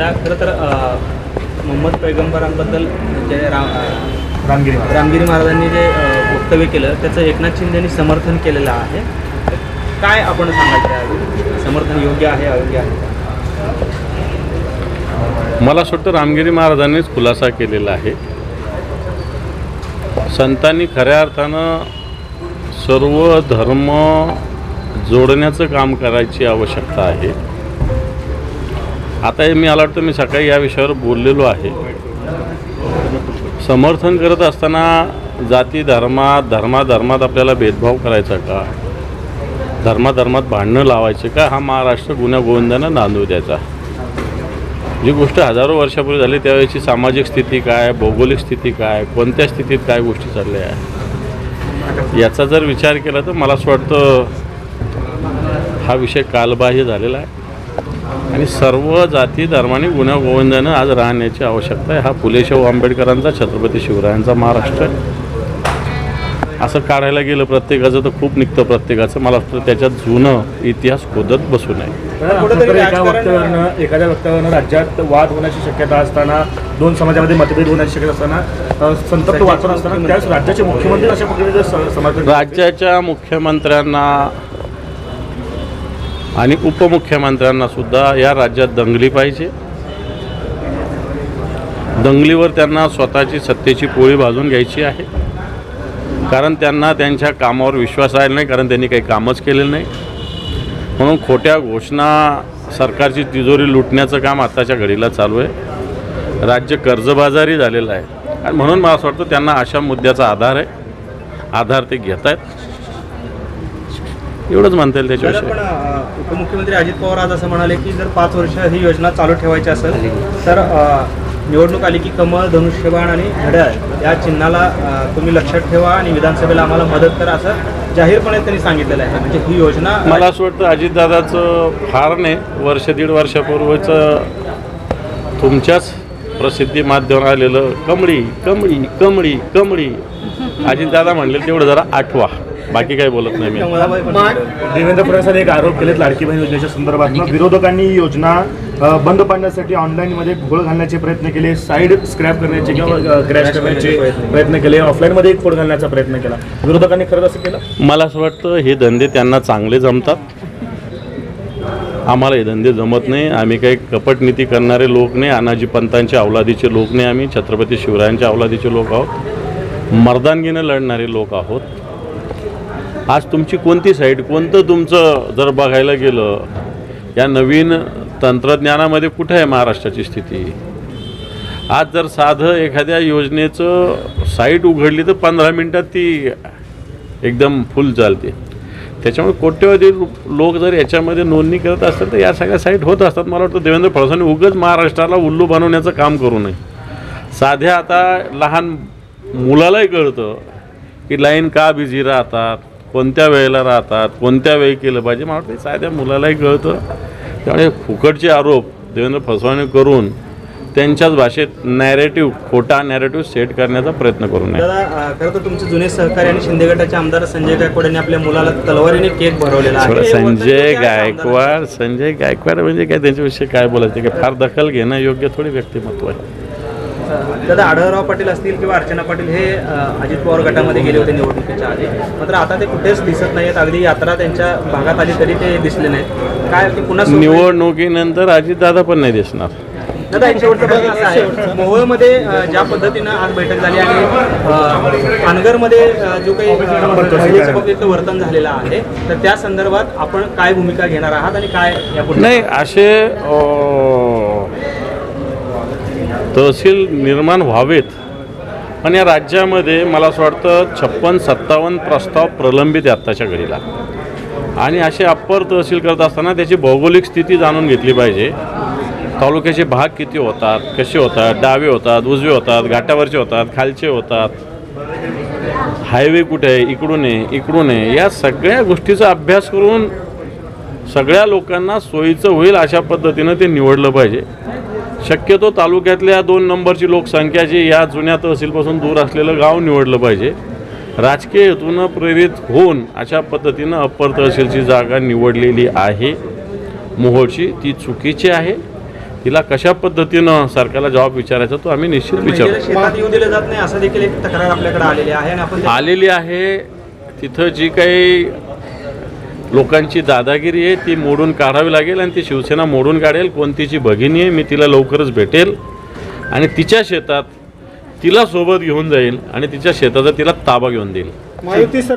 दादा खरं तर मोहम्मद पैगंबरांबद्दल जे राम रामगिरी रामगिरी महाराजांनी जे वक्तव्य केलं त्याचं एकनाथ शिंदेनी समर्थन केलेलं आहे. काय आपण त्या समर्थन योग्य आहे अयोग्य आहे? मला असं वाटतं रामगिरी महाराजांनीच खुलासा केलेला आहे. संतांनी खऱ्या अर्थानं सर्व धर्म जोडण्याचं काम करायची आवश्यकता आहे. आता हे मी मला वाटतं मी सकाळी या विषयावर बोललेलो आहे. समर्थन करत असताना जाती धर्मात धर्माधर्मात आपल्याला भेदभाव करायचा का? धर्माधर्मात भांडणं लावायचे का? हा महाराष्ट्र गुन्ह्या गोविंदानं नांदू द्यायचा. जी गोष्ट हजारो वर्षापूर्वी झाली त्यावेळेची सामाजिक स्थिती काय? भौगोलिक स्थिती काय? कोणत्या स्थितीत काय गोष्टी चालल्या? आहे याचा जर विचार केला तर मला असं वाटतं हा विषय कालबाह्य झालेला आहे. आणि सर्व जाती धर्माने गुन्ह्या गोविंदानं आज राहण्याची आवश्यकता आहे. हा फुले शाहू आंबेडकरांचा छत्रपती शिवरायांचा महाराष्ट्र. आहे असं काढायला गेलं प्रत्येकाचं तर खूप निघतं प्रत्येकाचं. मला वाटतं त्याच्यात जुनं इतिहास खोदत बसू नये. कुठेतरी एका वक्तव्यानं एखाद्या वक्तव्यानं राज्यात वाद होण्याची शक्यता असताना दोन समाजामध्ये मतभेद होण्याची शक्यता असताना संतप्त वातावरण असताना त्यावेळेस राज्याचे मुख्यमंत्री अशा स- समर्थन राज्याच्या मुख्यमंत्र्यांना आणि उपमुख्यमंत्र्यांना सुद्धा या राज्यात दंगली पाहिजे. दंगलीवर त्यांना स्वतःची सत्तेची पोळी भाजून घ्यायची आहे. कारण त्यांना त्यांच्या कामावर विश्वास राहिला नाही कारण त्यांनी काही कामच केलेलं नाही. म्हणून खोट्या घोषणा सरकारची तिजोरी लुटण्याचं काम आत्ताच्या घडीला चालू आहे. राज्य कर्जबाजारी झालेलं आहे. आणि म्हणून मला असं वाटतं त्यांना अशा मुद्द्याचा आधार आहे. आधार ते घेत आहेत एवढंच म्हणता येईल दादा त्याच्याविषयी पण अ, उपमुख्यमंत्री अजित पवार आज असं म्हणाले की जर पाच वर्ष ही योजना चालू ठेवायची असेल तर अ, निवडणूक आली की कमळ धनुष्यबाण आणि घड्याळ या चिन्हाला अ, तुम्ही लक्षात ठेवा आणि विधानसभेला आम्हाला मदत करा असं जाहीरपणे त्यांनी सांगितलेलं आहे. म्हणजे ही योजना मला असं वाटतं अजितदादाचं फार नाही. वर्ष दीड वर्षापूर्वीचं तुमच्याच प्रसिद्धी माध्यमावर आलेलं कमळी कमळी कमळी कमळी. अजितदादा म्हणले तेवढं जरा आठवा. बाकी काही बोलत नाही मी. देवेंद्र फडणवीसांनी एक आरोप केलेत लाडकी बहीण योजनेच्या संदर्भात. विरोधकांनी ही योजना बंद पाडण्यासाठी ऑनलाईन मध्ये घोळ घालण्याचे प्रयत्न केले साईड स्क्रॅप करण्याचे किंवा क्रॅश करण्याचे प्रयत्न केले. ऑफलाईन मध्ये एक फोड घालण्याचा प्रयत्न केला. विरोधकांनी खरंच असं केलं? मला असं वाटतं हे धंदे त्यांना चांगले जमतात. आम्हाला हे धंदे जमत नाही. आम्ही काही कपटनीती करणारे लोक नाही. अनाजी पंतांच्या अवलादीचे लोक नाही. आम्ही छत्रपती शिवरायांच्या अवलादीचे लोक आहोत. मर्दानगीनं लढणारे लोक आहोत. आज तुमची कोणती साईड कोणतं तुमचं जर बघायला गेलं या नवीन तंत्रज्ञानामध्ये कुठे आहे महाराष्ट्राची स्थिती? आज जर साधं एखाद्या योजनेचं साईट उघडली तर पंधरा मिनटात ती एकदम फुल चालते. त्याच्यामुळे कोट्यवधी लोक जर याच्यामध्ये नोंदणी करत असतात तर या सगळ्या साईट होत असतात. मला वाटतं देवेंद्र फडणवीसांनी उगच महाराष्ट्राला उल्लू बनवण्याचं काम करू नये. साध्या आता लहान मुलालाही कळतं की लाईन का बिझी राहतात कोणत्या वेळेला राहतात कोणत्या वेळी केलं पाहिजे. मला वाटतं साध्या मुलालाही कळतं. त्यामुळे फुकटचे आरोप देवेंद्र फसवणी करून त्यांच्याच भाषेत नॅरेटिव्ह खोटा नॅरेटिव्ह सेट करण्याचा प्रयत्न करू नये. दादा खरं तर तुमचे जुने सहकारी आणि शिंदे गटाचे आमदार संजय गायकवाड यांनी आपल्या मुलाला तलवारीने केक भरवलेला आहे. संजय का गायकवाड संजय गायकवाड म्हणजे काय त्यांच्याविषयी काय बोलायचं? काय फार दखल घेणं योग्य थोडी व्यक्तिमत्व आहे? दादा आढळराव पाटील असतील किंवा अर्चना पाटील हे अजित पवार गटामध्ये गेले होते निवडणुकीच्या आधी. मात्र आता ते कुठेच दिसत नाहीत अगदी यात्रा त्यांच्या भागात आली तरी ते दिसले नाहीत. काय पुन्हा निवडणुकीनंतर अजितदादा पण नाही दिसणार. दादा एक शेवटचा प्रश्न असा आहे. मोहोळमध्ये ज्या पद्धतीनं आज बैठक झाली आणि पानगरमध्ये जो काही वर्तन झालेलं आहे तर त्या संदर्भात आपण काय भूमिका घेणार आहात आणि काय यापुढे? नाही असे तहसील निर्माण व्हावेत पण या राज्यामध्ये मला असं वाटतं छप्पन सत्तावन्न प्रस्ताव प्रलंबित आहे आत्ताच्या घडीला. आणि असे अप्पर तहसील करत असताना त्याची भौगोलिक स्थिती जाणून घेतली पाहिजे. तालुक्याचे भाग किती होतात कसे होतात डावे होतात उजवे होतात घाटावरचे होतात खालचे होतात? हायवे कुठे आहे? इकडून आहे इकडून आहे. या सगळ्या गोष्टीचा अभ्यास करून सगळ्या लोकांना सोयीचं होईल अशा पद्धतीनं ते निवडलं पाहिजे. शक्यतो तालुक्यातल्या दोन नंबरची लोकसंख्या जी या जुन्या तहसीलपासून दूर असलेलं गाव निवडलं पाहिजे. राजकीय हेतूनं प्रेरित होऊन अशा पद्धतीनं अप्पर तहसीलची जागा निवडलेली आहे. मोहोळची ती चुकीची आहे. तिला कशा पद्धतीनं सरकारला जबाब विचारायचा तो आम्ही निश्चित महिलेला विचारू. शेतात येऊ दिलं जात नाही असं देखील एक तक्रार आपल्याकडे आलेली आहे आणि आपण ते- आलेली आहे. तिथं जी काही लोकांची दादागिरी आहे ती मोडून काढावी लागेल आणि ती शिवसेना मोडून काढेल. कोणतीची भगिनी आहे मी तिला लवकरच भेटेल. आणि तिच्या शेतात तिला सोबत घेऊन जाईल आणि तिच्या शेताचा तिला ताबा घेऊन देईल.